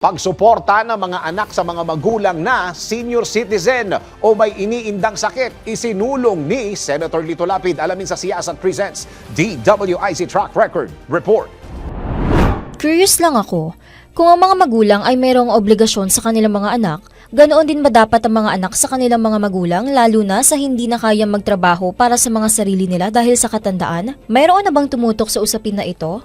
Pagsuporta ng mga anak sa mga magulang na senior citizen o may iniindang sakit, isinulong ni Senator Lito Lapid. Alamin sa Siyasat Presents DWIC Track Record Report. Curious lang ako, kung ang mga magulang ay mayroong obligasyon sa kanilang mga anak, ganoon din ba dapat ang mga anak sa kanilang mga magulang lalo na sa hindi na kayang magtrabaho para sa mga sarili nila dahil sa katandaan? Mayroon na bang tumutok sa usapin na ito?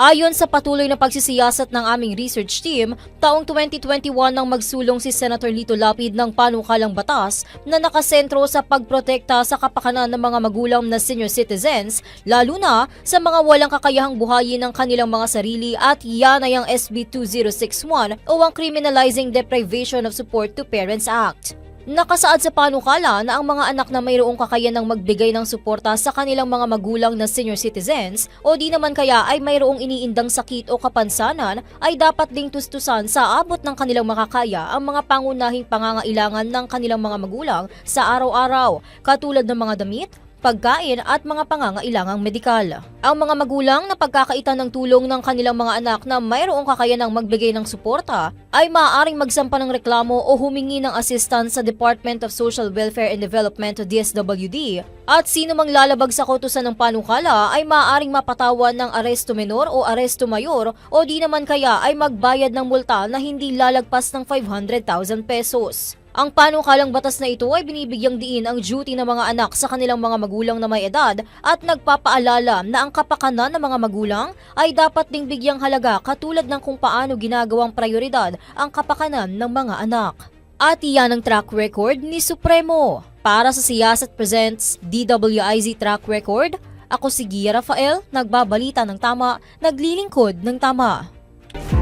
Ayon sa patuloy na pagsisiyasat ng aming research team, taong 2021 nang magsulong si Senator Lito Lapid ng panukalang batas na nakasentro sa pagprotekta sa kapakanan ng mga magulang na senior citizens, lalo na sa mga walang kakayahang buhayin ng kanilang mga sarili at yan ay ang SB 2061 o ang Criminalizing Deprivation of Support to Parents Act. Nakasaad sa panukala na ang mga anak na mayroong kakayanang magbigay ng suporta sa kanilang mga magulang na senior citizens o di naman kaya ay mayroong iniindang sakit o kapansanan ay dapat ding tustusan sa abot ng kanilang makakaya ang mga pangunahing pangangailangan ng kanilang mga magulang sa araw-araw. Katulad ng mga damit, pagkain at mga pangangailangang medikal. Ang mga magulang na pagkakaitan ng tulong ng kanilang mga anak na mayroong kakayanang magbigay ng suporta ay maaaring magsampa ng reklamo o humingi ng assistance sa Department of Social Welfare and Development o DSWD at sino mang lalabag sa kotusan ng panukala ay maaaring mapatawan ng aresto menor o aresto mayor o di naman kaya ay magbayad ng multa na hindi lalagpas ng 500,000 pesos. Ang panukalang batas na ito ay binibigyang diin ang duty ng mga anak sa kanilang mga magulang na may edad at nagpapaalala na ang kapakanan ng mga magulang ay dapat ding bigyang halaga katulad ng kung paano ginagawang prioridad ang kapakanan ng mga anak. At iyan ang track record ni Supremo. Para sa Siyasat Presents DWIZ Track Record, ako si Gia Rafael, nagbabalita ng tama, naglilingkod ng tama.